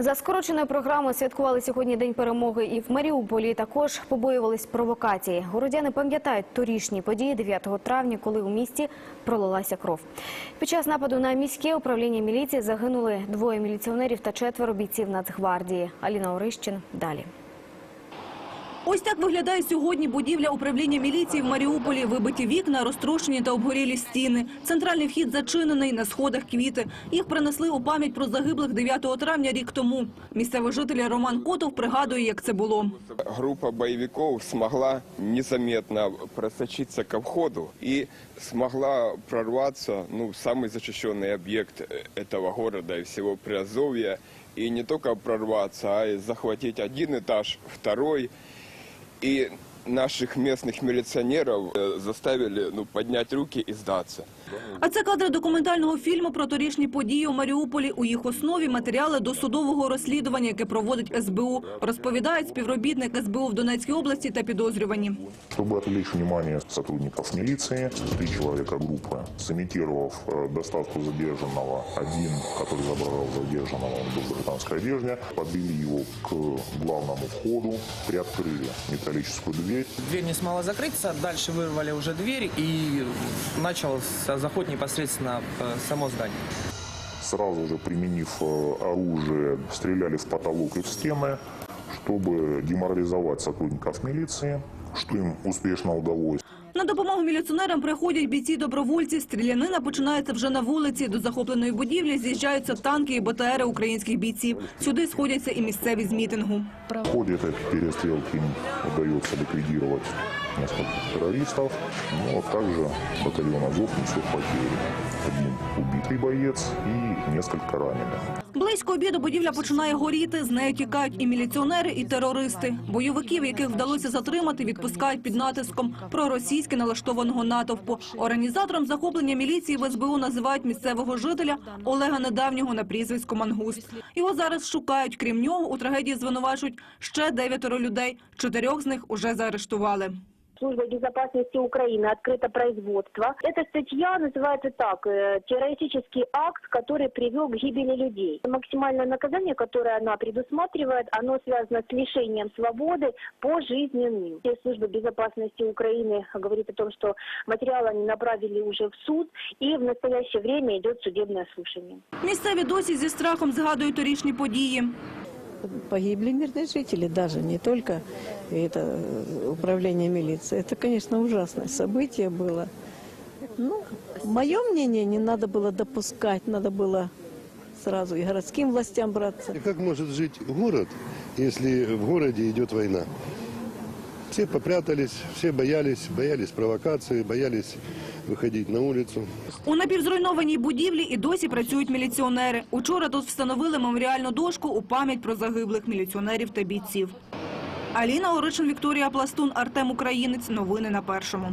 За скороченою програмою святкували сьогодні День перемоги і в Маріуполі. Також побоювались провокації. Городяни пам'ятають торішні події 9 травня, коли у місті пролилася кров. Під час нападу на міське управління міліції загинули двоє міліціонерів та четверо бійців Нацгвардії. Аліна Орищин далі. Ось так виглядає сьогодні будівля управління міліції в Маріуполі. Вибиті вікна, розтрощені та обгорілі стіни. Центральний вхід зачинений, на сходах квіти. Їх принесли у пам'ять про загиблих 9 травня рік тому. Місцевий житель Роман Котов пригадує, як це було. Группа боевиков смогла незаметно просочиться ко входу и смогла прорваться ну, в самый защищенный объект э, этого города и всего Приазовья. И не только прорваться, а и захватить один этаж, второй. И наших местных милиционеров э, заставили ну, поднять руки и сдаться. А це кадри документального фільму про торішні події у Маріуполі. У їх основі матеріали досудового розслідування, яке проводить СБУ. Розповідають співробітник СБУ в Донецькій області та підозрювані. Чтобы отвлечь внимание сотрудников милиции, три человека группы, сымитировав э, доставку задержанного, один, который забрал задержанного, он был в гражданской одежде, подвели его к главному входу, приоткрыли металлическую дверь, Дверь не смогла закрыться, дальше вырвали уже дверь и начал заход непосредственно в само здание. сразу же применив э, оружие, стреляли в потолок и в стены, чтобы деморализовать сотрудников милиции, что им успешно удалось. На допомогу міліціонерам приходять бійці-добровольці. Стрілянина починається вже на вулиці. До захопленої будівлі з'їжджаються танки і БТРи українських бійців. Сюди сходяться і місцеві з мітингу. В ходе этой перестрелки им удается ликвидировать нескольких террористов, но также батальон Азов несет потери. Один убитый боец и несколько раненых. Близько обіду будівля починає горіти. З нею тікають і міліціонери, і терористи. Бойовиків, яких вдалося затримати, відпускають під натиском проросійськи налаштованого натовпу. Організатором захоплення міліції в СБУ називають місцевого жителя Олега Недавнього на прізвисько Мангуст. Його зараз шукають. Крім нього, у трагедії звинувачують ще дев'ятеро людей. Чотирьох з них уже заарештували. Службой безопасности Украины открыто производство. Эта статья называется так, э, террористический акт, который привел к гибели людей. Максимальное наказание, которое она предусматривает, оно связано с лишением свободы пожизненным. И Служба безопасности Украины говорит о том, что материалы они направили уже в суд, и в настоящее время идет судебное слушание. Місцеві досі зі страхом згадують торішні події. Погибли мирные жители, даже не только это э, управление милиции. Это, конечно, ужасное событие было. Ну, мое мнение, не надо было допускать, надо было сразу и городским властям браться. И Как может жить город, если в городе идет война? Все попрятались, все боялись, боялись провокации, боялись виходити на вулицю. У напівзруйнованій будівлі і досі працюють міліціонери. Учора тут встановили меморіальну дошку у пам'ять про загиблих міліціонерів та бійців. Аліна Оришин, Вікторія Пластун, Артем Українець. Новини на першому.